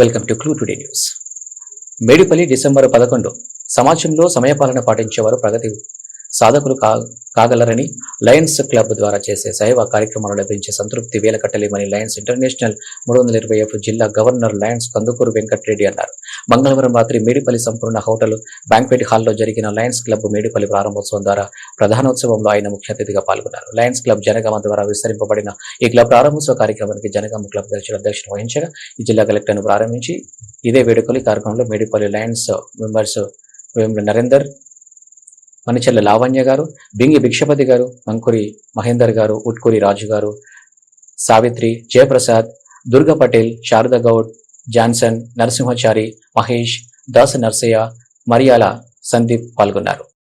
Welcome to clue today news. Medipalli December పదకొండు సమాజంలో సమయపాలన పాటించేవారు ప్రగతి సాధకులు కా కాగలరని లయన్స్ క్లబ్ ద్వారా చేసే సేవా కార్యక్రమాలు లభించే సంతృప్తి వేల కట్టలేమని లయన్స్ ఇంటర్నేషనల్ మూడు వందల ఇరవై ఎఫ్ జిల్లా గవర్నర్ లయన్స్ కందుకూరు వెంకటరెడ్డి అన్నారు. మంగళవారం రాత్రి మేడిపల్లి సంపూర్ణ హోటల్ బ్యాంక్వెట్ హాల్లో జరిగిన లయన్స్ క్లబ్ మేడిపల్లి ప్రారంభోత్సవం ద్వారా ప్రధానోత్సవంలో ఆయన ముఖ్య అతిథిగా పాల్గొన్నారు. లయన్స్ క్లబ్ జనగామ ద్వారా విస్తరింపబడిన ఈ క్లబ్ ప్రారంభోత్సవ కార్యక్రమానికి జనగామ క్లబ్ అధ్యక్షుడు అధ్యక్షత వహించగా ఈ జిల్లా కలెక్టర్ను ప్రారంభించి ఇదే వేడుకలు ఈ కార్యక్రమంలో మేడిపల్లి లయన్స్ మెంబర్స్ నరేందర్ మణిచెల్ల లావణ్య గారు బింగి భిక్షపతి గారు మంకురి మహేందర్ గారు ఉట్కూరి రాజు గారు సావిత్రి జయప్రసాద్ దుర్గా పటేల్ శారద గౌడ్ జాన్సన్ నరసింహచారి మహేష్ దాస నర్సయ్య మరియాల సందీప్ పాల్గొన్నారు.